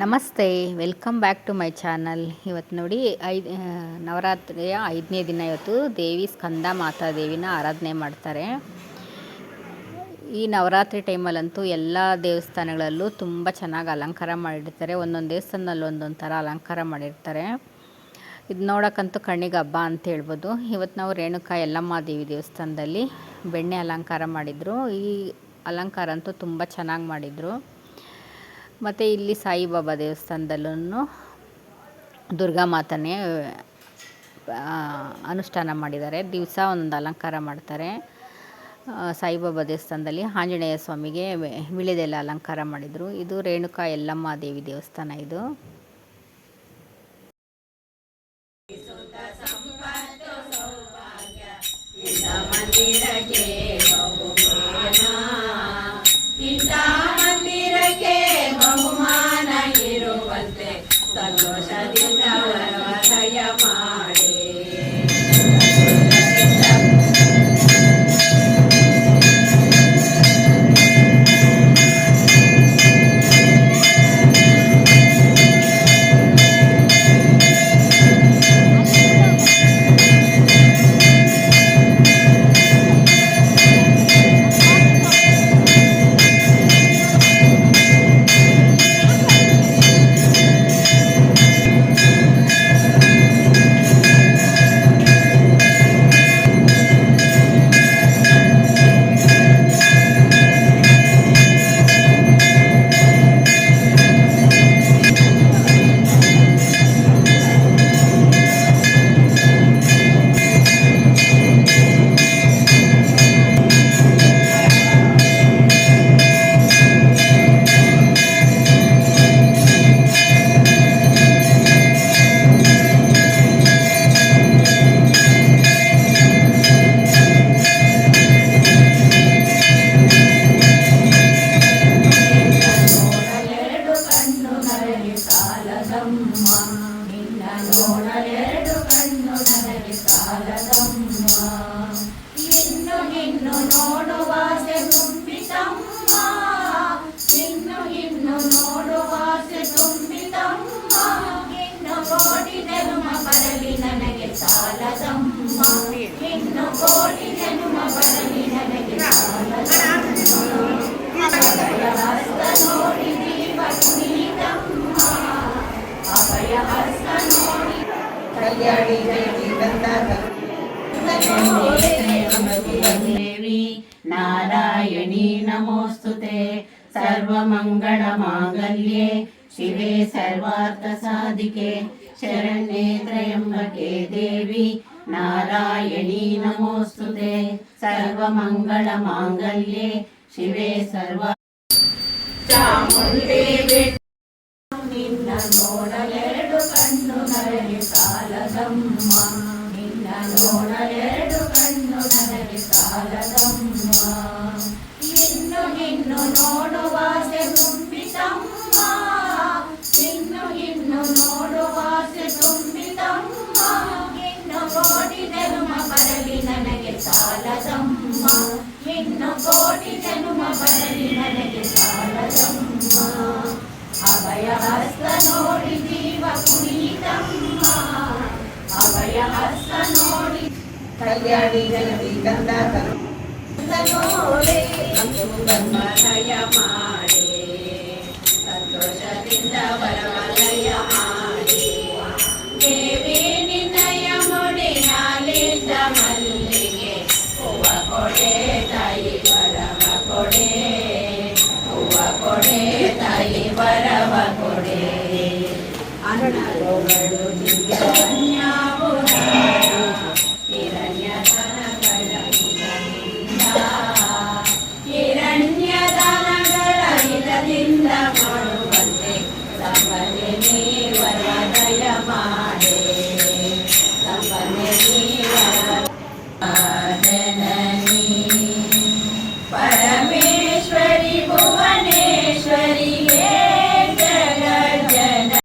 ನಮಸ್ತೆ, welcome back to my channel. ಇವತ್ತು ನೋಡಿ, ಐದು ನವರಾತ್ರಿಯ ಐದನೇ ದಿನ ಇವತ್ತು ದೇವಿ ಸ್ಕಂದ ಮಾತಾ ದೇವಿನ ಆರಾಧನೆ ಮಾಡ್ತಾರೆ. ಈ ನವರಾತ್ರಿ ಟೈಮಲ್ಲಂತೂ ಎಲ್ಲ ದೇವಸ್ಥಾನಗಳಲ್ಲೂ ತುಂಬ ಚೆನ್ನಾಗಿ ಅಲಂಕಾರ ಮಾಡಿರ್ತಾರೆ. ಒಂದೊಂದು ದೇವಸ್ಥಾನದಲ್ಲಿ ಒಂದೊಂದು ಥರ ಅಲಂಕಾರ ಮಾಡಿರ್ತಾರೆ. ಇದು ನೋಡೋಕ್ಕಂತೂ ಕಣ್ಣಿಗೆ ಹಬ್ಬ ಅಂತ ಹೇಳ್ಬೋದು. ಇವತ್ತು ನಾವು ರೇಣುಕಾ ಯಲ್ಲಮ್ಮ ದೇವಿ ದೇವಸ್ಥಾನದಲ್ಲಿ ಬೆಣ್ಣೆ ಅಲಂಕಾರ ಮಾಡಿದರು. ಈ ಅಲಂಕಾರ ಅಂತೂ ತುಂಬ ಚೆನ್ನಾಗಿ ಮಾಡಿದರು. ಮತ್ತು ಇಲ್ಲಿ ಸಾಯಿಬಾಬಾ ದೇವಸ್ಥಾನದಲ್ಲೂ ದುರ್ಗಾ ಮಾತನೇ ಆ, ಅನುಷ್ಠಾನ ಮಾಡಿದ್ದಾರೆ. ದಿವಸ ಒಂದೊಂದು ಅಲಂಕಾರ ಮಾಡ್ತಾರೆ. ಸಾಯಿಬಾಬಾ ದೇವಸ್ಥಾನದಲ್ಲಿ ಆಂಜನೇಯ ಸ್ವಾಮಿಗೆ ವಿಳೆದೆಲ್ಲ ಅಲಂಕಾರ ಮಾಡಿದರು. ಇದು ರೇಣುಕಾ ಯಲ್ಲಮ್ಮ ದೇವಿ ದೇವಸ್ಥಾನ ಇದು. shower. ಇನ್ನು ಇನ್ನು ನೋಡುವಾಸೆ ತುಂಬಿತಮ್ಮ ಇನ್ನು ಇನ್ನು ನೋಡುವಾಸೆ ತುಂಬಿತಮ್ಮ ಇನ್ನು ಕೋಟಿ ಜನುಮ ಬರಲಿ ನನಗೆ ಸಾಲದಮ್ಮ ಇನ್ನು ಕೋಟಿ ಜನುಮ దేవి నారాయణీ నమోస్తు సర్వమంగళమాంగళ్యే శివే సర్వార్థసాధికే. శరణ్యే త్రయంబకే దేవి నారాయణీ నమోస్తు సర్వమంగళమాంగళ్యే శివే సర్వ నిన్న నోడలేడు కన్నుగలి కాలదమ్మ. ನೋಡಲೆರಡು ಕಣ್ಣು ನನಗೆ ಸಾಲದಮ್ಮ ನಿನ್ನ ನೋಡಲೆರಡು ಕಣ್ಣು ನನಗೆ ಸಾಲದಮ್ಮ ಇನ್ನು ಇನ್ನು ನೋಡುವಾಸೆ ತುಂಬಿತಮ್ಮ ಇನ್ನು ಇನ್ನು ನೋಡುವಾಸೆ ತುಂಬಿತಮ್ಮ ಇನ್ನು ಕೋಟಿ ಜನುಮ ಬರಲಿ ನನಗೆ ಸಾಲದಮ್ಮ ಇನ್ನು ಕೋಟಿ ಜನುಮ ಬರಲಿ ನನಗೆ ಸಾಲದಮ್ಮ ಕಲ್ಯಾಣಿ ದೇವಿ ಕಂದಾಕರು ನೋಡಿ ಗರ್ಭಲಯ ಮಾಡಿ ಸಂತೋಷದಿಂದ ವರವಲಯ ಮಾಡಿ ದೇವಿ ನಿನ್ನಯ ಮುಡಿಯಾಲಿದ್ದ ಮಲ್ಲಿಗೆ ಹೂವ ಕೊಡೆ ತಾಯಿ ವರವ ಕೊಡೆ ಹೂವ ಕೊಡೆ ತಾಯಿ ವರವ ಕೊಡೆ ಅನ್ನಗಳು